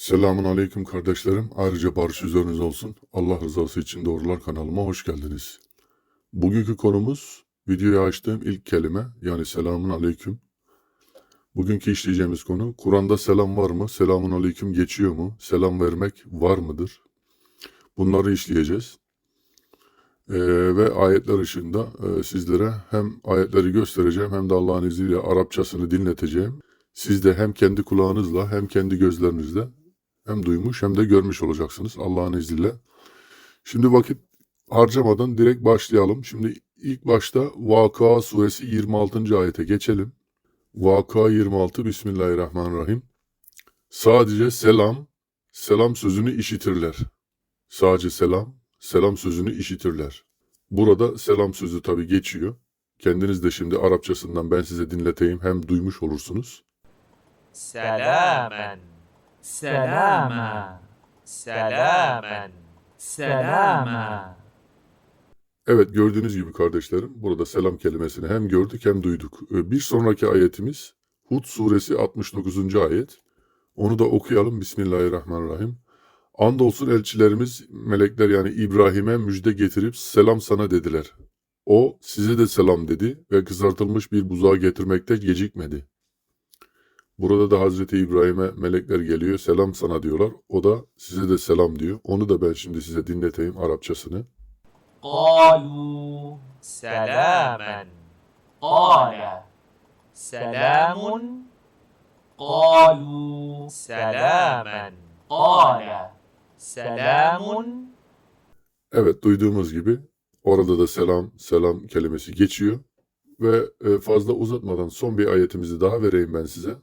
Selamun aleyküm kardeşlerim. Ayrıca barış üzeriniz olsun. Allah rızası için Doğrular kanalıma hoş geldiniz. Bugünkü konumuz videoyu açtığım ilk kelime yani selamun aleyküm. Bugünkü işleyeceğimiz konu Kur'an'da selam var mı? Selamun aleyküm geçiyor mu? Selam vermek var mıdır? Bunları işleyeceğiz. Ee, ve ayetler ışığında e, sizlere hem ayetleri göstereceğim hem de Allah'ın izniyle Arapçasını dinleteceğim. Siz de hem kendi kulağınızla hem kendi gözlerinizle hem duymuş hem de görmüş olacaksınız Allah'ın izniyle. Şimdi vakit harcamadan direkt başlayalım. Şimdi ilk başta Vakıa suresi 26. ayete geçelim. Vakıa 26 Bismillahirrahmanirrahim. Sadece selam, selam sözünü işitirler. Sadece selam, selam sözünü işitirler. Burada selam sözü tabi geçiyor. Kendiniz de şimdi Arapçasından ben size dinleteyim hem duymuş olursunuz. Selamen Selama. Selamen. Selama. Evet gördüğünüz gibi kardeşlerim burada selam kelimesini hem gördük hem duyduk. Ee, bir sonraki ayetimiz Hud suresi 69. ayet. Onu da okuyalım Bismillahirrahmanirrahim. Andolsun elçilerimiz melekler yani İbrahim'e müjde getirip selam sana dediler. O size de selam dedi ve kızartılmış bir buzağı getirmekte gecikmedi. Burada da Hazreti İbrahim'e melekler geliyor selam sana diyorlar. O da size de selam diyor. Onu da ben şimdi size dinleteyim Arapçasını. قالوا سلاما قال سلام قالوا سلاما قال سلام Evet duyduğumuz gibi orada da selam selam kelimesi geçiyor ve e, fazla uzatmadan son bir ayetimizi daha vereyim ben size.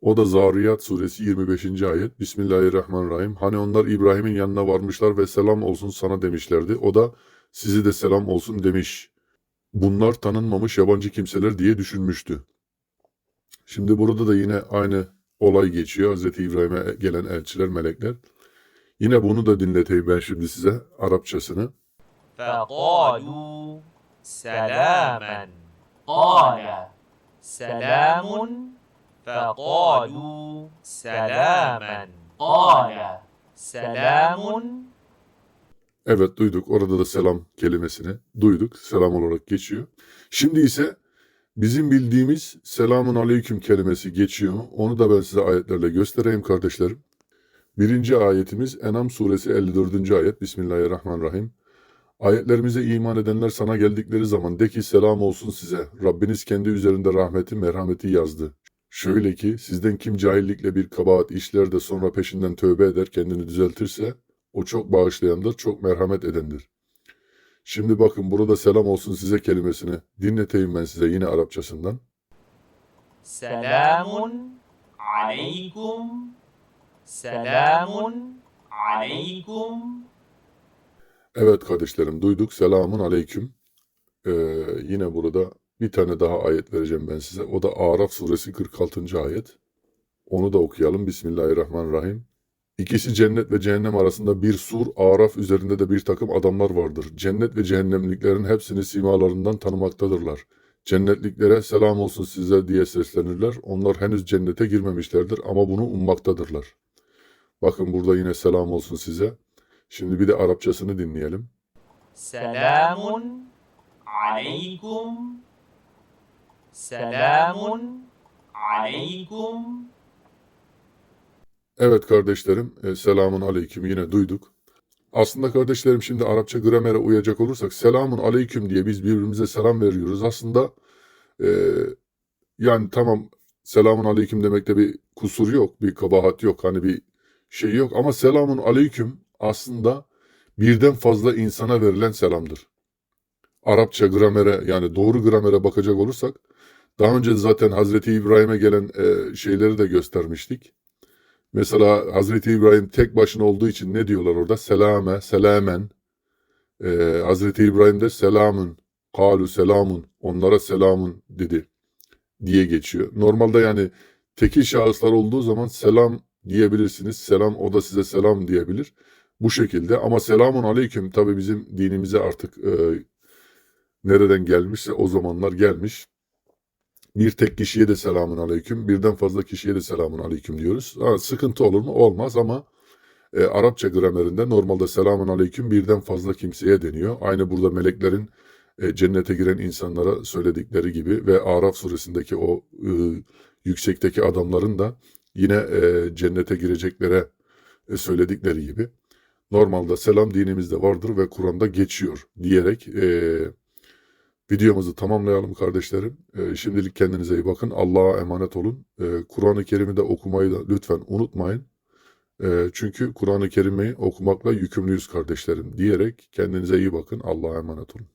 O da Zariyat suresi 25. ayet. Bismillahirrahmanirrahim. Hani onlar İbrahim'in yanına varmışlar ve selam olsun sana demişlerdi. O da sizi de selam olsun demiş. Bunlar tanınmamış yabancı kimseler diye düşünmüştü. Şimdi burada da yine aynı olay geçiyor. Hz. İbrahim'e gelen elçiler, melekler. Yine bunu da dinleteyim ben şimdi size Arapçasını. فقالوا سلاما قال سلام فقالوا سلاما قال سلام Evet duyduk. Orada da selam kelimesini duyduk. Selam olarak geçiyor. Şimdi ise bizim bildiğimiz selamun aleyküm kelimesi geçiyor mu? Onu da ben size ayetlerle göstereyim kardeşlerim. Birinci ayetimiz Enam suresi 54. ayet. Bismillahirrahmanirrahim. Ayetlerimize iman edenler sana geldikleri zaman de ki selam olsun size. Rabbiniz kendi üzerinde rahmeti, merhameti yazdı. Şöyle ki sizden kim cahillikle bir kabahat işler de sonra peşinden tövbe eder kendini düzeltirse o çok bağışlayandır, çok merhamet edendir. Şimdi bakın burada selam olsun size kelimesini dinleteyim ben size yine Arapçasından. Selamun aleykum Selamun aleykum Evet kardeşlerim duyduk selamun aleyküm. Ee, yine burada bir tane daha ayet vereceğim ben size. O da Araf suresi 46. ayet. Onu da okuyalım. Bismillahirrahmanirrahim. İkisi cennet ve cehennem arasında bir sur, Araf üzerinde de bir takım adamlar vardır. Cennet ve cehennemliklerin hepsini simalarından tanımaktadırlar. Cennetliklere selam olsun size diye seslenirler. Onlar henüz cennete girmemişlerdir ama bunu ummaktadırlar. Bakın burada yine selam olsun size. Şimdi bir de Arapçasını dinleyelim. Selamun aleykum Selamun aleykum. Evet kardeşlerim, e, selamun aleyküm yine duyduk. Aslında kardeşlerim şimdi Arapça gramere uyacak olursak selamun aleyküm diye biz birbirimize selam veriyoruz. Aslında e, yani tamam selamun aleyküm demekte bir kusur yok, bir kabahat yok, hani bir şey yok. Ama selamun aleyküm aslında birden fazla insana verilen selamdır. Arapça gramere yani doğru gramere bakacak olursak daha önce zaten Hazreti İbrahim'e gelen e, şeyleri de göstermiştik. Mesela Hazreti İbrahim tek başına olduğu için ne diyorlar orada? Selame, selamen. Ee, Hazreti İbrahim de selamın, kalu selamun, onlara selamun dedi diye geçiyor. Normalde yani tekil şahıslar olduğu zaman selam diyebilirsiniz. Selam o da size selam diyebilir. Bu şekilde ama selamun aleyküm tabi bizim dinimize artık e, nereden gelmişse o zamanlar gelmiş. bir tek kişiye de selamun aleyküm, birden fazla kişiye de selamun aleyküm diyoruz. Ha, sıkıntı olur mu? Olmaz ama e, Arapça gramerinde normalde selamun aleyküm birden fazla kimseye deniyor. Aynı burada meleklerin e, cennete giren insanlara söyledikleri gibi ve Araf suresindeki o e, yüksekteki adamların da yine e, cennete gireceklere e, söyledikleri gibi normalde selam dinimizde vardır ve Kur'an'da geçiyor diyerek e, videomuzu tamamlayalım kardeşlerim. E, şimdilik kendinize iyi bakın. Allah'a emanet olun. E, Kur'an-ı Kerim'i de okumayı da lütfen unutmayın. E, çünkü Kur'an-ı Kerim'i okumakla yükümlüyüz kardeşlerim diyerek kendinize iyi bakın. Allah'a emanet olun.